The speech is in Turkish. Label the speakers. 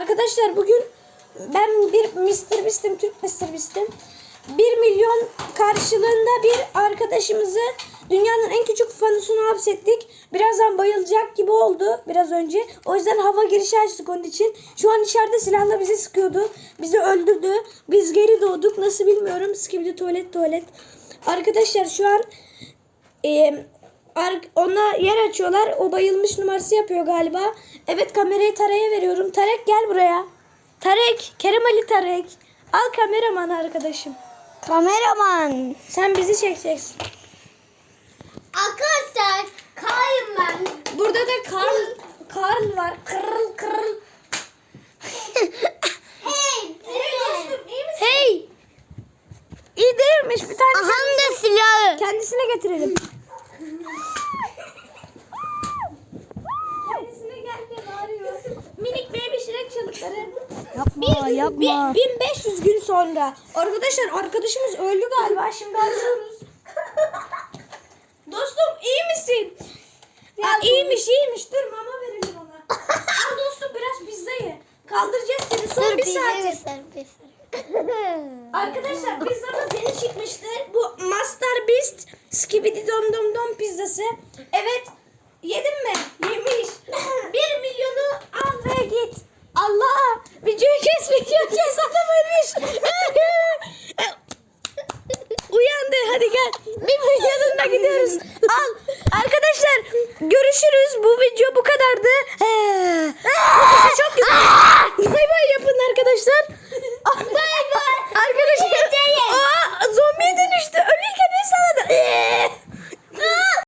Speaker 1: Arkadaşlar bugün ben bir Mr. Beast'im, Türk Mr. Beast'im. 1 milyon karşılığında bir arkadaşımızı dünyanın en küçük fanusuna hapsettik. Birazdan bayılacak gibi oldu biraz önce. O yüzden hava girişi açtık onun için. Şu an içeride silahla bizi sıkıyordu. Bizi öldürdü. Biz geri doğduk. Nasıl bilmiyorum. Skibidi tuvalet tuvalet. Arkadaşlar şu an e, ona yer açıyorlar. O bayılmış numarası yapıyor galiba. Evet kamerayı Tarek'e veriyorum. Tarek gel buraya. Tarek. Kerem Ali Tarek. Al kameraman arkadaşım.
Speaker 2: Kameraman.
Speaker 1: Sen bizi çekeceksin.
Speaker 2: Arkadaşlar kayım ben.
Speaker 1: Burada da Karl, Karl var. Kırıl kırıl.
Speaker 2: Hey.
Speaker 1: Hey. İyi değilmiş bir tane.
Speaker 2: Aham da silahı.
Speaker 1: Kendisine getirelim.
Speaker 2: Yapma
Speaker 1: Bir,
Speaker 2: yapma.
Speaker 1: bir- 1500 gün sonra. Arkadaşlar arkadaşımız öldü galiba. Şimdi arıyoruz. Dostum iyi misin? Ya iyiymiş iyiymiş. Dur mama verelim ona. Al dostum biraz pizza ye. Kaldıracağız seni son bir saat. Arkadaşlar pizzamız yeni çıkmıştır. Bu Master Beast Skibidi Dom Dom Dom pizzası. Evet. Yedin mi? Yemiş. Bir milyonu al ve git. Allah! Videoyu kes, videoyu kes. Adam ölmüş. Uyandı. Hadi gel. Bir milyonuna gidiyoruz. Al. Arkadaşlar görüşürüz. Bu video bu kadardı.